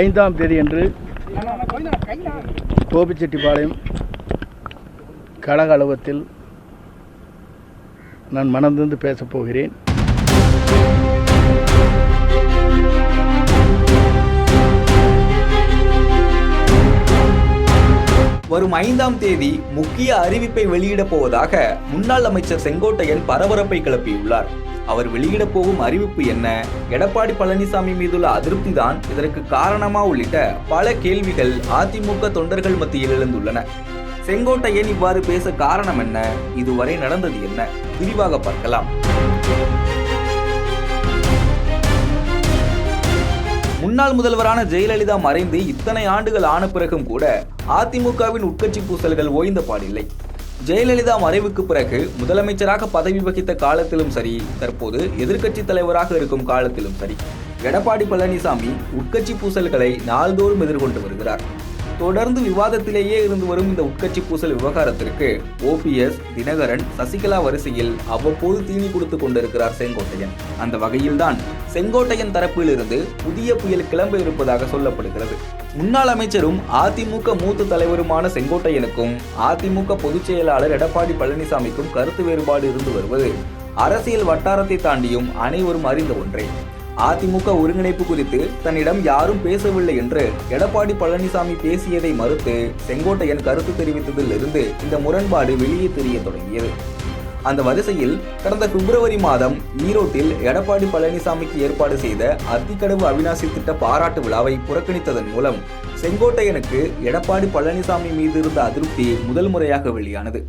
ஐந்தாம் தேதி என்று கோபிச்செட்டிப்பாளையம் கழக அலுவலகத்தில் நான் மனந்திருந்து பேசப் போகிறேன். வரும் ஐந்தாம் தேதி முக்கிய அறிவிப்பை வெளியிடப் போவதாக முன்னாள் அமைச்சர் செங்கோட்டையன் பரபரப்பை கிளப்பியுள்ளார். அவர் வெளியிட போகும் அறிவிப்பு என்ன? எடப்பாடி பழனிசாமி மீதுள்ள அதிருப்தி தான் இதற்கு காரணமா உள்ளிட்ட பல கேள்விகள் அதிமுக தொண்டர்கள் மத்தியில் எழுந்துள்ளன. செங்கோட்டையன் இவ்வாறு பேச காரணம் என்ன? இதுவரை நடந்தது என்ன? விரிவாக பார்க்கலாம். முன்னாள் முதல்வரான ஜெயலலிதா மறைந்து இத்தனை ஆண்டுகள் ஆன பிறகும் கூட அதிமுகவின் உட்கட்சி பூசல்கள் ஓய்ந்த பாடில்லை. ஜெயலலிதா மறைவுக்கு பிறகு முதலமைச்சராக பதவி வகித்த காலத்திலும் சரி தற்போது எதிர்க்கட்சி தலைவராக இருக்கும் காலத்திலும் சரி. எடப்பாடி பழனிசாமி உட்கட்சி பூசல்களை நாள்தோறும் எதிர்கொண்டு வருகிறார். தொடர்ந்து விவாதத்திலேயே இருந்து வரும் இந்த உட்கட்சி பூசல் விவகாரத்திற்கு ஓபிஎஸ் தினகரன் சசிகலா வரிசையில் அவ்வப்போது தீனி கொடுத்து கொண்டிருக்கிறார் செங்கோட்டையன். அந்த வகையில்தான் செங்கோட்டையன் தரப்பிலிருந்து புதிய புயல் கிளம்ப இருப்பதாக சொல்லப்படுகிறது. முன்னாள் அமைச்சரும் அதிமுக மூத்த தலைவருமான செங்கோட்டையனுக்கும் அதிமுக பொதுச் செயலாளர் எடப்பாடி பழனிசாமிக்கும் கருத்து வேறுபாடு இருந்து வருவது அரசியல் வட்டாரத்தை தாண்டியும் அனைவரும் அறிந்த ஒன்றே. அதிமுக ஒருங்கிணைப்பு குறித்து தன்னிடம் யாரும் பேசவில்லை என்று எடப்பாடி பழனிசாமி பேசியதை மறுத்து செங்கோட்டையன் கருத்து தெரிவித்ததில் இருந்து இந்த முரண்பாடு வெளியே தெரிய தொடங்கியது. அந்த வரிசையில் கடந்த பிப்ரவரி மாதம் ஈரோட்டில் எடப்பாடி பழனிசாமிக்கு ஏற்பாடு செய்த அத்திக்கடவு அவிநாசி திட்ட பாராட்டு விழாவை புறக்கணித்ததன் மூலம் செங்கோட்டையனுக்கு எடப்பாடி பழனிசாமி மீது இருந்த அதிருப்தி முதல் முறையாக வெளியானது.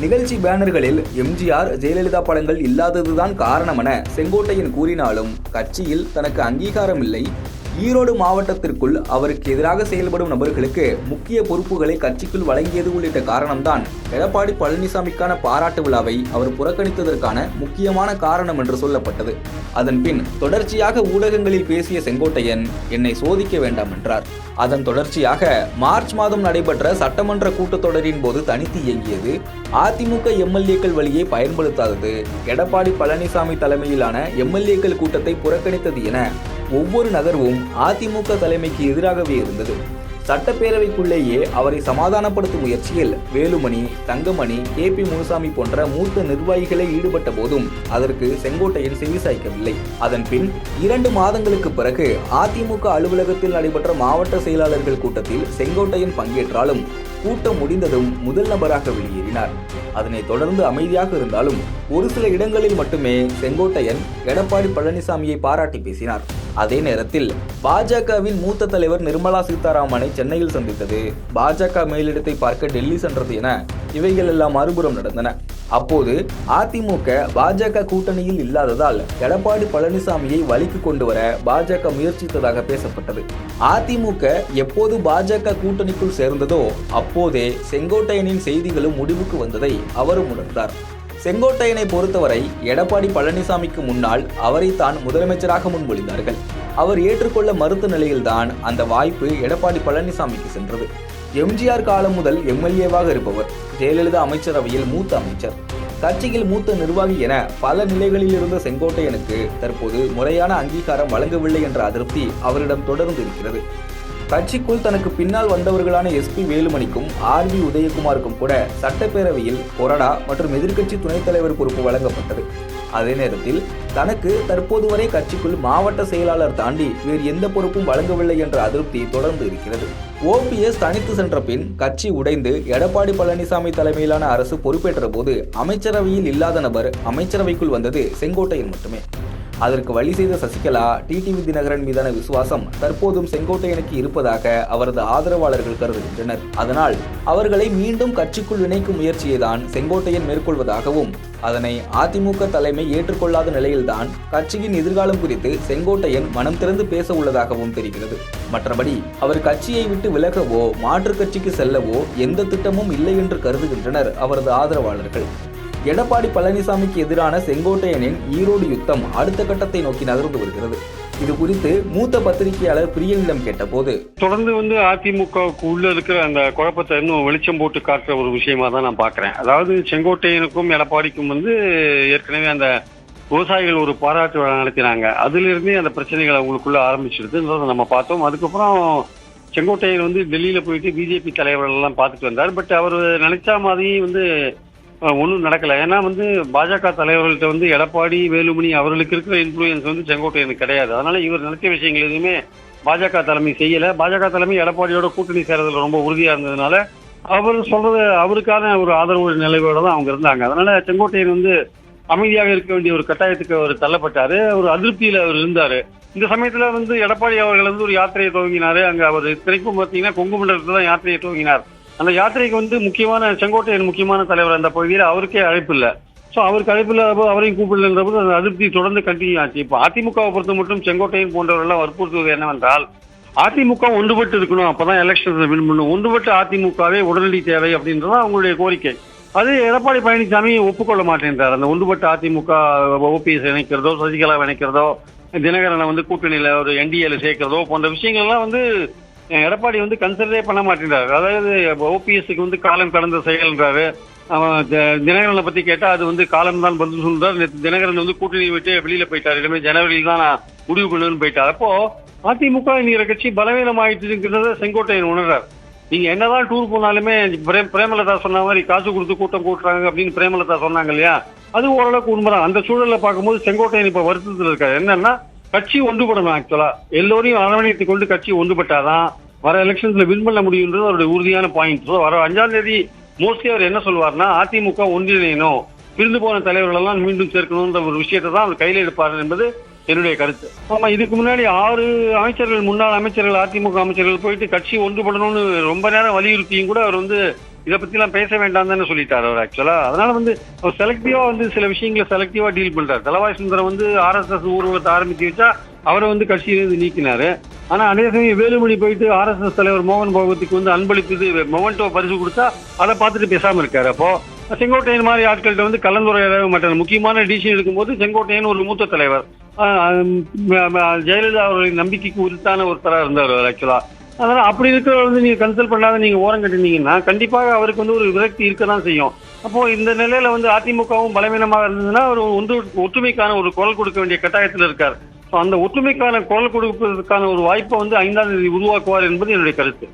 நிகழ்ச்சி பேனர்களில் எம்ஜிஆர் ஜெயலலிதா படங்கள் இல்லாததுதான் காரணம் என செங்கோட்டையன் கூறினாலும் கட்சியில் தனக்கு அங்கீகாரம் இல்லை ஈரோடு மாவட்டத்திற்குள் அவருக்கு எதிராக செயல்படும் நபர்களுக்கு முக்கிய பொறுப்புகளை கட்சிக்குள் வழங்கியது உள்ளிட்ட காரணம்தான் எடப்பாடி பழனிசாமிக்கான பாராட்டு விழாவை அவர் புறக்கணித்ததற்கான முக்கியமான காரணம் என்று சொல்லப்பட்டது. அதன்பின் தொடர்ச்சியாக ஊடகங்களில் பேசிய செங்கோட்டையன் என்னை சோதிக்க வேண்டாம் என்றார். அதன் தொடர்ச்சியாக மார்ச் மாதம் நடைபெற்ற சட்டமன்ற கூட்டத்தொடரின் போது தனித்து இயங்கியது. அதிமுக எம்எல்ஏக்கள் வழியை பயன்படுத்தாதது எடப்பாடி பழனிசாமி தலைமையிலான எம்எல்ஏக்கள் கூட்டத்தை புறக்கணித்தது என ஒவ்வொரு நகர்வும் அதிமுக தலைமைக்கு எதிராகவே இருந்தது. சட்டப்பேரவைக்குள்ளேயே அவரை சமாதானப்படுத்தும் முயற்சியில் வேலுமணி தங்கமணி கே பி முனுசாமி போன்ற மூத்த நிர்வாகிகளே ஈடுபட்ட போதும் அதற்கு செங்கோட்டையன் செவிசாய்க்கவில்லை அதன் பின் இரண்டு மாதங்களுக்கு பிறகு அதிமுக அலுவலகத்தில் நடைபெற்ற மாவட்ட செயலாளர்கள் கூட்டத்தில் செங்கோட்டையன் பங்கேற்றாலும் கூட்டம் முடிந்ததும் முதல் நபராக வெளியேறினார். அதனைத் தொடர்ந்து அமைதியாக இருந்தாலும் ஒரு சில இடங்களில் மட்டுமே செங்கோட்டையன் எடப்பாடி பழனிசாமியை பாராட்டி பேசினார். அதே நேரத்தில் பாஜகவின் மூத்த தலைவர் நிர்மலா சீதாராமனை சென்னையில் சந்தித்தது பாஜக மேலிடத்தை பார்க்க டெல்லி சென்றது என இவைகள் எல்லாம் மறுபுறம் நடந்தன. அப்போது அதிமுக பாஜக கூட்டணியில் இல்லாததால் எடப்பாடி பழனிசாமியை வழிக்கு கொண்டு வர பாஜக முயற்சித்ததாக பேசப்பட்டது. அதிமுக எப்போது பாஜக கூட்டணிக்குள் சேர்ந்ததோ அப்போதே செங்கோட்டையனின் செய்திகளும் முடிவுக்கு வந்ததை அவரும் உணர்ந்தார். செங்கோட்டையனை பொறுத்தவரை எடப்பாடி பழனிசாமிக்கு முன்னால் அவரைத்தான் முதலமைச்சராக முன்மொழிந்தார்கள். அவர் ஏற்றுக்கொள்ள மறுத்த நிலையில்தான் அந்த வாய்ப்பு எடப்பாடி பழனிசாமிக்கு சென்றது. எம்ஜிஆர் காலம் முதல் எம்எல்ஏவாக இருப்பவர் ஜெயலலிதா அமைச்சரவையில் மூத்த அமைச்சர். கட்சியில் மூத்த நிர்வாகி என பல நிலைகளில் இருந்த செங்கோட்டையனுக்கு தற்போது முறையான அங்கீகாரம் வழங்கவில்லை என்ற அதிருப்தி அவரிடம் தொடர்ந்து இருக்கிறது. கட்சிக்குள் தனக்கு பின்னால் வந்தவர்களான எஸ்பி வேலுமணிக்கும் ஆர் பி உதயகுமாருக்கும் கூட சட்டப்பேரவையில் கொறடா மற்றும் எதிர்க்கட்சி துணைத் தலைவர் பொறுப்பு வழங்கப்பட்டது. அதே நேரத்தில் தனக்கு தற்போது வரை கட்சிக்குள் மாவட்ட செயலாளர் தாண்டி வேறு எந்த பொறுப்பும் வழங்கவில்லை என்ற அதிருப்தி தொடர்ந்து இருக்கிறது. ஓபிஎஸ் தனித்து சென்ற பின் கட்சி உடைந்து எடப்பாடி பழனிசாமி தலைமையிலான அரசு பொறுப்பேற்ற போது அமைச்சரவையில் இல்லாத நபர் அமைச்சரவைக்குள் வந்தது செங்கோட்டையன் மட்டுமே. அதற்கு வழி செய்த சசிகலா டிடிவி தினகரன் மீதான விசுவாசம் தற்போதும் செங்கோட்டையனுக்கு இருப்பதாக அவரது ஆதரவாளர்கள் கருதுகின்றனர். அதனால் அவர்களை மீண்டும் கட்சிக்குள் இணைக்கும் முயற்சியை தான் செங்கோட்டையன் மேற்கொள்வதாகவும் அதனை அதிமுக தலைமை ஏற்றுக்கொள்ளாத நிலையில்தான் கட்சியின் எதிர்காலம் குறித்து செங்கோட்டையன் மனம் திறந்து பேச உள்ளதாகவும் தெரிகிறது. மற்றபடி அவர் கட்சியை விட்டு விலகவோ மாற்றுக் கட்சிக்கு செல்லவோ எந்த திட்டமும் இல்லை என்று கருதுகின்றனர் அவரது ஆதரவாளர்கள். எடப்பாடி பழனிசாமிக்கு எதிரான செங்கோட்டையனின் ஈரோடு யுத்தம் அடுத்த கட்டத்தை நோக்கி நகர்ந்து வருகிறது. இது குறித்து மூத்த பத்திரிகையாளர் பிரியனிடம் கேட்டபோது தொடர்ந்து வந்து அதிமுகவுக்கு உள்ள இருக்கிற அந்த குழப்பத்தை இன்னும் வெளிச்சம் போட்டு காட்டுற ஒரு விஷயமா தான் நான் பாக்குறேன் அதாவது செங்கோட்டையனுக்கும் எடப்பாடிக்கும் வந்து ஏற்கனவே அந்த விவசாயிகள் ஒரு பாராட்டு விழா நடத்தினாங்க. அதிலிருந்தே அந்த பிரச்சனைகள் அவங்களுக்குள்ள ஆரம்பிச்சிருதுன்றதை நம்ம பார்த்தோம். அதுக்கப்புறம் செங்கோட்டையன் வந்து டெல்லியில போயிட்டு பிஜேபி தலைவர்கள் எல்லாம் பார்த்துட்டு வந்தார். பட் அவர் நினைச்ச மாதிரி வந்து ஒன்றும் நடக்கல. ஏன்னா வந்து பாஜக தலைவர்கள்ட்ட வந்து எடப்பாடி வேலுமணி அவர்களுக்கு இருக்கிற இன்ஃப்ளூயன்ஸ் வந்து செங்கோட்டையனுக்கு கிடையாது. அதனால இவர் நினைச்ச விஷயங்கள் எதுவுமே பாஜக தலைமை செய்யல. பாஜக தலைமை எடப்பாடியோட கூட்டணி சேரதுல ரொம்ப உறுதியா இருந்ததுனால அவர் சொல்றது அவருக்கான ஒரு ஆதரவு நிலையோட தான் அவங்க இருந்தாங்க. அதனால செங்கோட்டையன் வந்து அமைதியாக இருக்க வேண்டிய ஒரு கட்டாயத்துக்கு அவர் தள்ளப்பட்டாரு. ஒரு அதிருப்தியில அவர் இருந்தாரு. இந்த சமயத்துல வந்து எடப்பாடி அவர்கள் வந்து ஒரு யாத்திரையை துவங்கினாரு. அங்க அவர் இத்தனைக்கும் பார்த்தீங்கன்னா கொங்கு மண்டலத்துல தான் யாத்திரையை துவங்கினார். அந்த யாத்திரைக்கு வந்து முக்கியமான செங்கோட்டையன் முக்கியமான தலைவர் அந்த பகுதியில் அவருக்கே அழைப்பு இல்லை. ஸோ அவருக்கு அழைப்பு இல்லாதபோது அவரையும் கூப்பிடலன்ற போது அந்த அதிருப்தி தொடர்ந்து கண்டினியூ ஆச்சு. இப்போ அதிமுகவை பொறுத்த மட்டும் செங்கோட்டையன் போன்றவர்கள்லாம் வற்புறுத்துவது என்னவென்றால் அதிமுக ஒன்றுபட்டு இருக்கணும். அப்பதான் எலெக்ஷன் வின் பண்ணணும். ஒன்றுபட்டு அதிமுகவே உடனடி தேவை அப்படின்றது அவங்களுடைய கோரிக்கை. அது எடப்பாடி பழனிசாமி ஒப்புக்கொள்ள மாட்டேன்றார். அந்த ஒன்றுபட்டு அதிமுக ஓபிஎஸ் இணைக்கிறதோ சசிகலா இணைக்கிறதோ தினகரனை வந்து கூட்டணியில ஒரு என்டிஏல சேர்க்கிறதோ போன்ற விஷயங்கள்லாம் வந்து எடப்பாடி வந்து கன்சிடரே பண்ண மாட்டேன்றாரு. அதாவது ஓபிஎஸ்க்கு வந்து காலம் கடந்த செயல்ன்றாரு. அவன் தினகரனை பத்தி கேட்டா அது வந்து காலம் தான் பதில் சொல்றாரு. தினகரன் வந்து கூட்டணி விட்டு வெளியில போயிட்டாரு. இனிமே ஜனவரியில் தான் நான் முடிவு பண்ணுன்னு போயிட்டார். அப்போ அதிமுக என்கிற கட்சி பலவீனம் ஆயிட்டுங்கிறத செங்கோட்டையன் உணர்றார். நீங்க என்னதான் டூர் போனாலுமே பிரேம் பிரேமலதா சொன்ன மாதிரி காசு கொடுத்து கூட்டம் கூட்டுறாங்க அப்படின்னு பிரேமலதா சொன்னாங்க இல்லையா? அது ஓரளவுக்கு உண்மைதான். அந்த சூழலை பார்க்கும்போது செங்கோட்டையன் இப்ப வருத்தத்தில் இருக்காரு. என்னன்னா கட்சி ஒன்றுபடணும் ஆக்சுவலா எல்லோரையும் அரவணைத்துக் கொண்டு கட்சி ஒன்றுபட்டாதான் வர எலெக்ஷன்ஸ்ல வின் பண்ண முடியுன்றது அவருடைய உறுதியான பாயிண்ட் ஸோ வர அஞ்சாம் தேதி மோஸ்ட்லி அவர் என்ன சொல்வார்னா அதிமுக ஒன்றிணையணும். பிரிந்து போன தலைவர்கள் எல்லாம் மீண்டும் சேர்க்கணும்ன்ற ஒரு விஷயத்தை தான் அவர் கையில் எடுப்பார் என்பது என்னுடைய கருத்து. ஆமா இதுக்கு முன்னாடி ஆறு அமைச்சர்கள் முன்னாள் அமைச்சர்கள் அதிமுக அமைச்சர்கள் போயிட்டு கட்சி ஒன்றுபடணும்னு ரொம்ப நேரம் வலியுறுத்தியும் கூட அவர் வந்து இதை பத்தி எல்லாம் பேச வேண்டாம் தானே சொல்லிட்டார் அவர் ஆக்சுவலா அதனால வந்து அவர் செலக்டிவா வந்து சில விஷயங்களை செலக்டிவா டீல் பண்றாரு தலவாய் சுந்தரம் வந்து ஆர்எஸ்எஸ் ஊர்வலத்தை ஆரம்பிச்சு வச்சா அவரை வந்து கட்சியிலிருந்து நீக்கினாரு. ஆனா அதே சமயம் வேலுமணி போயிட்டு ஆர்எஸ்எஸ் தலைவர் மோகன் பகவத்துக்கு வந்து அன்பளிப்புது மொமெண்டோ பரிசு கொடுத்தா அதை பார்த்துட்டு பேசாம இருக்காரு. அப்போ செங்கோட்டையன் மாதிரி ஆட்கள்கிட்ட வந்து கலந்துரையாடவே மாட்டார். முக்கியமான டிசிஷன் எடுக்கும்போது செங்கோட்டையன் ஒரு மூத்த தலைவர். ஜெயலலிதா அவர்களின் நம்பிக்கைக்கு உரித்தான ஒருத்தராக இருந்தார் ஆக்சுவலா அதனால அப்படி இருக்கிறவர் வந்து நீங்க கன்சல்ட் பண்ணாத நீங்க ஓரம் கட்டினீங்கன்னா கண்டிப்பாக அவருக்கு வந்து ஒரு விரக்தி இருக்க தான் செய்யும். அப்போ இந்த நிலையில வந்து அதிமுகவும் பலவீனமாக இருந்ததுன்னா அவர் ஒன்று ஒற்றுமைக்கான ஒரு குரல் கொடுக்க வேண்டிய கட்டாயத்தில் இருக்கார். ஸோ அந்த ஒற்றுமைக்கான குரல் கொடுப்பதற்கான ஒரு வாய்ப்பை வந்து ஐந்தாம் தேதி உருவாக்குவார் என்பது என்னுடைய கருத்து.